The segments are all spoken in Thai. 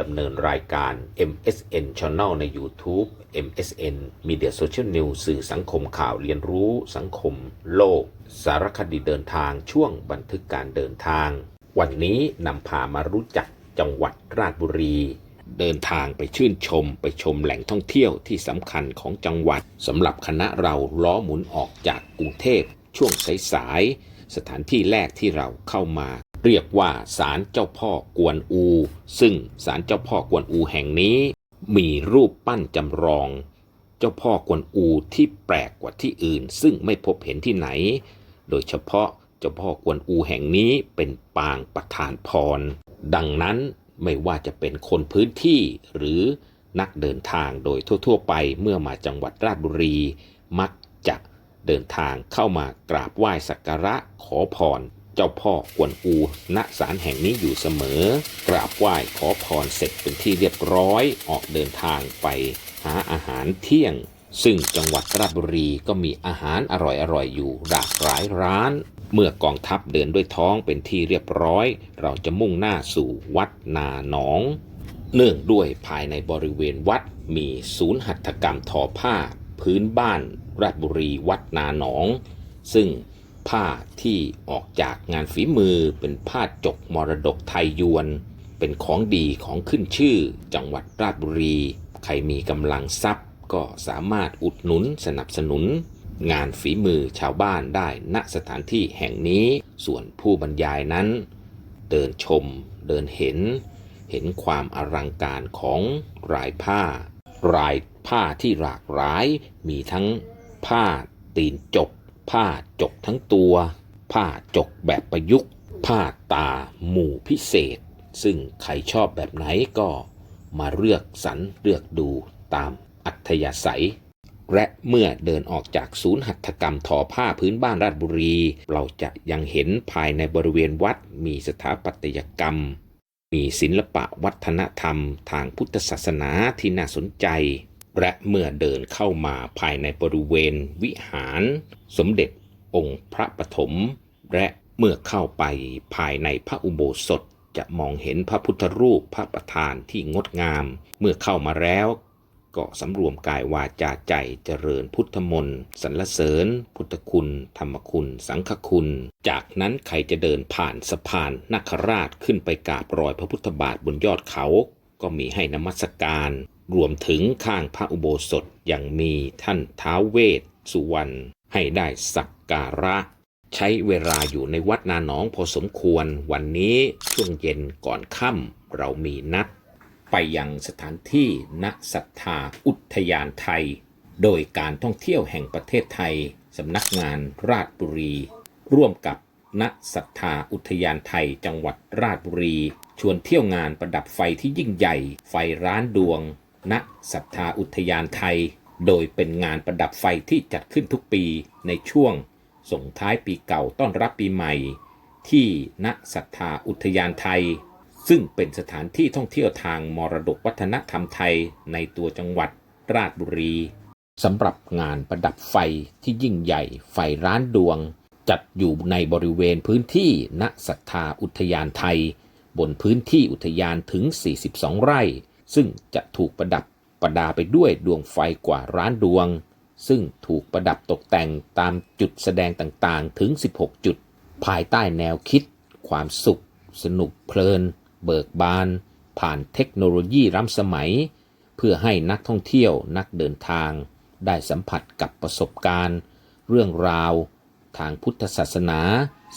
ดำเนินรายการ MSN Channel ใน YouTube MSN Media Social News สื่อสังคมข่าวเรียนรู้ สังคม โลก สารคดีเดินทางช่วงบันทึกการเดินทาง วันนี้นำพามารู้จักจังหวัดราชบุรี เดินทางไปชื่นชม ไปชมแหล่งท่องเที่ยวที่สำคัญของจังหวัดสำหรับคณะเราล้อหมุนออกจากกรุงเทพช่วงสายๆสถานที่แรกที่เราเข้ามา เรียกว่าศาลเจ้าพ่อกวนอู ซึ่งศาลเจ้าพ่อกวนอูแห่งนี้ มีรูปปั้นจำลอง เจ้าพ่อกวนอูที่แปลกกว่าที่อื่น ซึ่งไม่พบเห็นที่ไหน โดยเฉพาะเจ้าพ่อกวนอูแห่งนี้เป็นปางประธานพร ดังนั้นไม่ว่าจะเป็นคนพื้นที่หรือนักเดินทางโดยทั่ว ๆ ไปเมื่อมาจังหวัดราชบุรี มักจะเดินทางเข้ามากราบไหว้สักการะขอพร เจ้าพ่อกวนอูณศาลแห่งนี้อยู่เสมอ กราบไหว้ขอพรเสร็จเป็นที่เรียบร้อยออกเดินทางไปหาอาหารเที่ยง ซึ่งจังหวัดราชบุรีก็มีอาหารอร่อยๆอยู่หลากหลายร้าน เมื่อกองทัพเดินด้วยท้องเป็นที่เรียบร้อย เราจะมุ่งหน้าสู่วัดนาหนอง เนื่องด้วยภายในบริเวณวัดมีศูนย์หัตถกรรมทอผ้า พื้นบ้านราชบุรีวัดนาหนอง ซึ่ง ผ้าที่ออกจากงานฝีมือเป็นผ้าจกมรดกไทยยวน เป็นของดีของขึ้นชื่อ จังหวัดราชบุรี ใครมีกำลังทรัพย์ ก็สามารถอุดหนุนสนับสนุน งานฝีมือชาวบ้านได้ณสถานที่แห่งนี้ ส่วนผู้บรรยายนั้น เดินชม เดินเห็น เห็นความอลังการของรายผ้า รายผ้าที่หลากหลาย มีทั้งผ้าตีนจก ผ้าจกทั้งตัว ผ้าจกแบบประยุกต์ ผ้าตาหมู่พิเศษ ซึ่งใครชอบแบบไหนก็มาเลือกสรรเลือกดูตามอัธยาศัย และเมื่อเดินออกจากศูนย์หัตถกรรมทอผ้าพื้นบ้านราชบุรี เราจะยังเห็นภายในบริเวณวัดมีสถาปัตยกรรม มีศิลปะวัฒนธรรมทางพุทธศาสนาที่น่าสนใจ และเมื่อเดินเข้ามาภายในบริเวณวิหาร สมเด็จองค์พระปฐมและเมื่อเข้าไปภายในพระอุโบสถจะมองเห็นพระพุทธรูปพระประธานที่งดงาม เมื่อเข้ามาแล้วก็สำรวมกายวาจาใจเจริญพุทธมนต์สรรเสริญ พุทธคุณ ธรรมคุณ สังฆคุณ จากนั้นใครจะเดินผ่านสะพานนาคราชขึ้นไปกราบรอยพระพุทธบาทบนยอดเขา ก็มีให้นมัสการ รวมถึงข้างพระอุโบสถยังมีท่านท้าวเวสสุวรรณให้ได้สักการะ ใช้เวลาอยู่ในวัดนาหนองพอสมควรวันนี้ช่วงเย็นก่อนค่ำเรามีนัด ไปยังสถานที่ณศรัทธาอุทยานไทย โดยการท่องเที่ยวแห่งประเทศไทยสำนักงานราชบุรี ร่วมกับณศรัทธาอุทยานไทยจังหวัดราชบุรี ชวนเที่ยวงานประดับไฟที่ยิ่งใหญ่ ไฟร้านดวง ณศรัทธาอุทยานไทย โดยเป็นงานประดับไฟที่จัดขึ้นทุกปีในช่วงส่งท้ายปีเก่าต้อนรับปีใหม่ ที่ณศรัทธาอุทยานไทย ซึ่งเป็นสถานที่ท่องเที่ยวทางมรดกวัฒนธรรมไทยในตัวจังหวัดราชบุรีสำหรับงานประดับไฟที่ยิ่งใหญ่ไฟร้านดวง จัดอยู่ในบริเวณพื้นที่ณศรัทธาอุทยานไทย บนพื้นที่อุทยานถึง 42 ไร่ ซึ่งจะถูกประดับประดาไปด้วยดวงไฟกว่าร้านดวง ซึ่งถูกประดับตกแต่งตามจุดแสดงต่างๆ ถึง 16 จุด ภายใต้แนวคิด ความสุข สนุกเพลิน เบิกบาน ผ่านเทคโนโลยีล้ำสมัย เพื่อให้นักท่องเที่ยวนักเดินทาง ได้สัมผัสกับประสบการณ์ เรื่องราว ทางพุทธศาสนา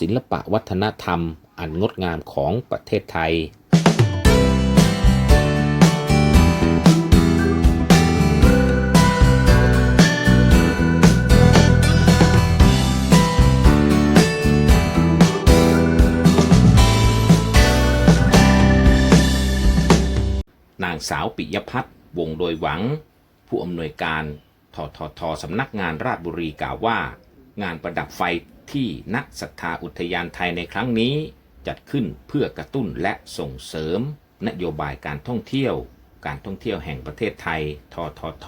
ศิลปะวัฒนธรรม อันงดงามของประเทศไทย สาวปิยพัฒน์วงโดยหวัง ผู้อำนวยการทททสำนักงานราชบุรีกล่าวว่า งานประดับไฟที่นักศรัทธาอุทยานไทยในครั้งนี้ จัดขึ้นเพื่อกระตุ้นและส่งเสริม นโยบายการท่องเที่ยว การท่องเที่ยวแห่งประเทศไทยททท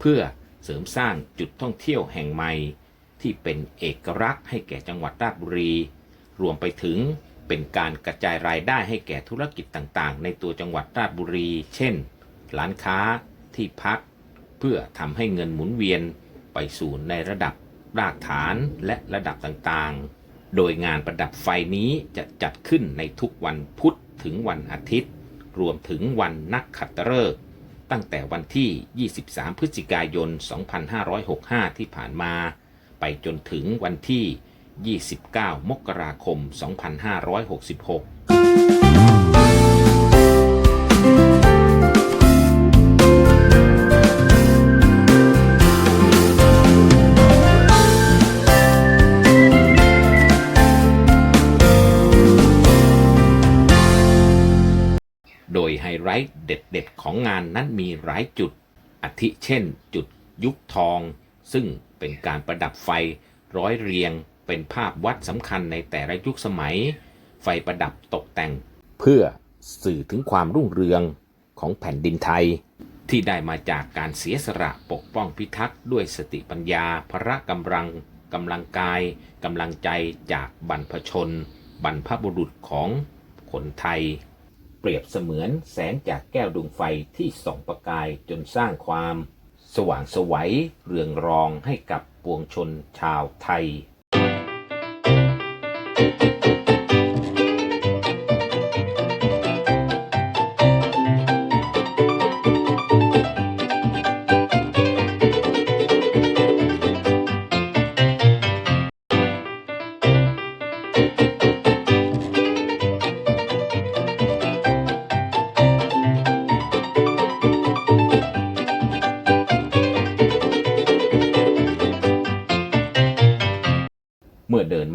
เพื่อเสริมสร้างจุดท่องเที่ยวแห่งใหม่ ที่เป็นเอกลักษณ์ให้แก่จังหวัดราชบุรี รวมไปถึง เป็นการกระจายรายได้ให้แก่ธุรกิจต่างๆ ในตัวจังหวัดราชบุรี เช่น ร้านค้าที่พัก เพื่อทำให้เงินหมุนเวียนไปสู่ในระดับรากฐานและระดับต่างๆ โดยงานประดับไฟนี้จะจัดขึ้นในทุกวันพุธถึงวันอาทิตย์ รวมถึงวันนักขัตฤกษ์ตั้งแต่วันที่ 23 พฤศจิกายน 2565 ที่ผ่านมา ไปจนถึงวันที่ 29 มกราคม 2566โดยไฮไลท์เด็ดๆ ของงานนั้นมีหลายจุดอาทิเช่น จุดยุคทอง ซึ่งเป็นการประดับไฟร้อยเรียง เป็นภาพวัดสำคัญในแต่ละยุคสมัย ไฟประดับตกแต่ง เพื่อสื่อถึงความรุ่งเรืองของแผ่นดินไทย ที่ได้มาจากการเสียสละปกป้องพิทักษ์ด้วยสติปัญญา พระกำลังกำลังกายกำลังใจจากบรรพชน บรรพบุรุษของคนไทย เปรียบเสมือนแสงจากแก้วดวงไฟที่ส่องประกายจนสร้างความ สว่างสวัยเรืองรองให้กับปวงชนชาวไทย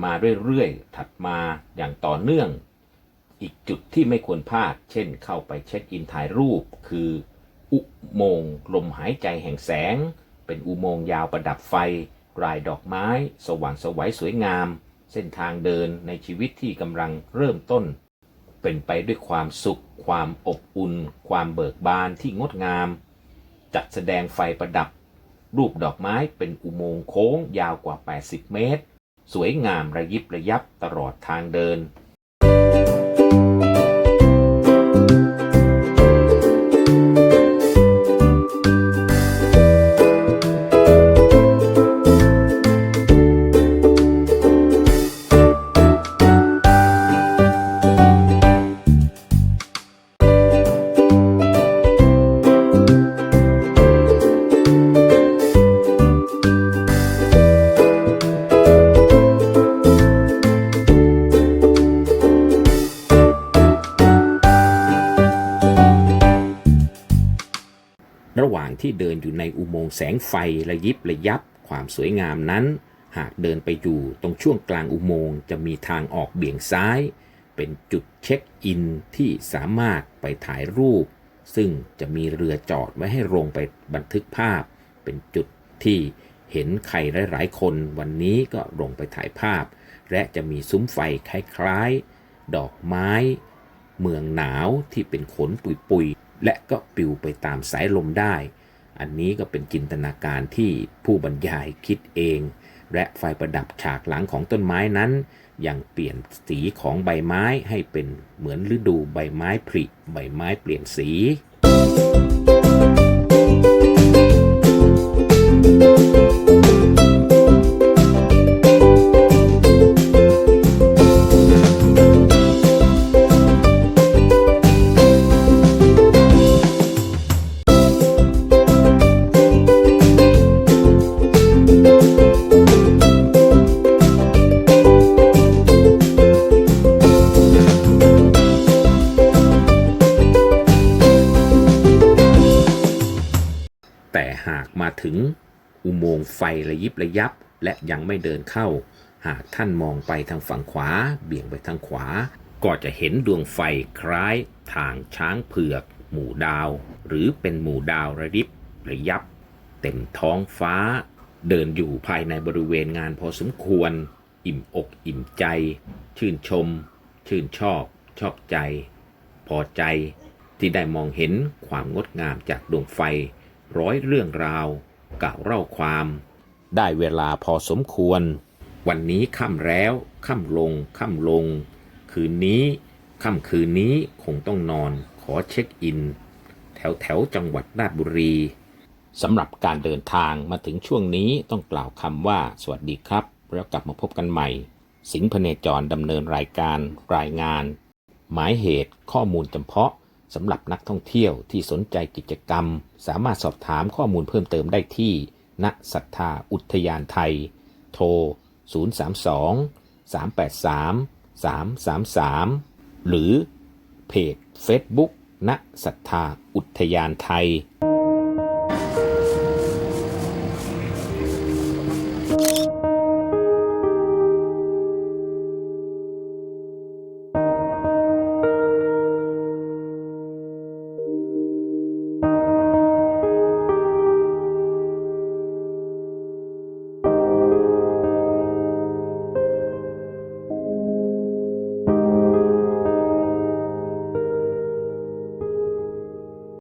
มาเรื่อยๆ ถัดมาอย่างต่อเนื่อง อีกจุดที่ไม่ควรพลาด เช่นเข้าไปเช็คอินถ่ายรูป คืออุโมงค์ลมหายใจแห่งแสง เป็นอุโมงค์ยาวประดับไฟ รายดอกไม้ สว่างสวัยสวยงาม เส้นทางเดินในชีวิตที่กำลังเริ่มต้น เป็นไปด้วยความสุข ความอบอุ่น ความเบิกบานที่งดงาม จัดแสดงไฟประดับ รูปดอกไม้เป็นอุโมงค์โค้งยาวกว่า 80 เมตร สวยงามระยิบระยับตลอดทางเดิน ที่เดินอยู่ในอุโมงค์แสงไฟระยิบระยับความสวยงามนั้น หากเดินไปอยู่ตรงช่วงกลางอุโมงค์จะมีทางออกเบี่ยงซ้าย เป็นจุดเช็คอินที่สามารถไปถ่ายรูป ซึ่งจะมีเรือจอดไว้ให้ลงไปบันทึกภาพ เป็นจุดที่เห็นใครหลายๆคนวันนี้ก็ลงไปถ่ายภาพ และจะมีซุ้มไฟคล้ายๆ ดอกไม้ เมืองหนาวที่เป็นขนปุยๆ และก็ปลิวไปตามสายลมได้ อันนี้ก็เป็นจินตนาการที่ผู้บรรยายคิดเอง และไฟประดับฉากหลังของต้นไม้นั้น ยังเปลี่ยนสีของใบไม้ให้เป็นเหมือนฤดูใบไม้ผลิใบไม้เปลี่ยนสีากมาถึงอุโมงค์ไฟระยิบระยับ และยังไม่เดินเข้า หากท่านมองไปทางฝั่งขวา เบี่ยงไปทางขวา ก็จะเห็นดวงไฟคล้ายทางช้างเผือก หมู่ดาว หรือเป็นหมู่ดาวระยิบระยับ เต็มท้องฟ้า เดินอยู่ภายในบริเวณงานพอสมควร อิ่มอกอิ่มใจ ชื่นชม ชื่นชอบ ชอบใจ พอใจที่ได้มองเห็นความงดงามจากดวงไฟ ร้อยเรื่องราว กล่าวเล่าความ ได้เวลาพอสมควร วันนี้ค่ำแล้วค่ำลงค่ำลง คืนนี้ค่ำคืนนี้คงต้องนอนขอเช็คอิน แถวแถวจังหวัดราชบุรีสำหรับการเดินทางมาถึงช่วงนี้ต้องกล่าวคำว่าสวัสดีครับ แล้วกลับมาพบกันใหม่ สิงห์พเนจรดำเนินรายการรายงาน หมายเหตุข้อมูลจำเพาะ สำหรับนักท่องเที่ยวที่สนใจกิจกรรม สามารถสอบถามข้อมูลเพิ่มเติมได้ที่ ณศรัทธาอุทยานไทย โทร 032 383 333 หรือเพจ Facebook ณศรัทธาอุทยานไทย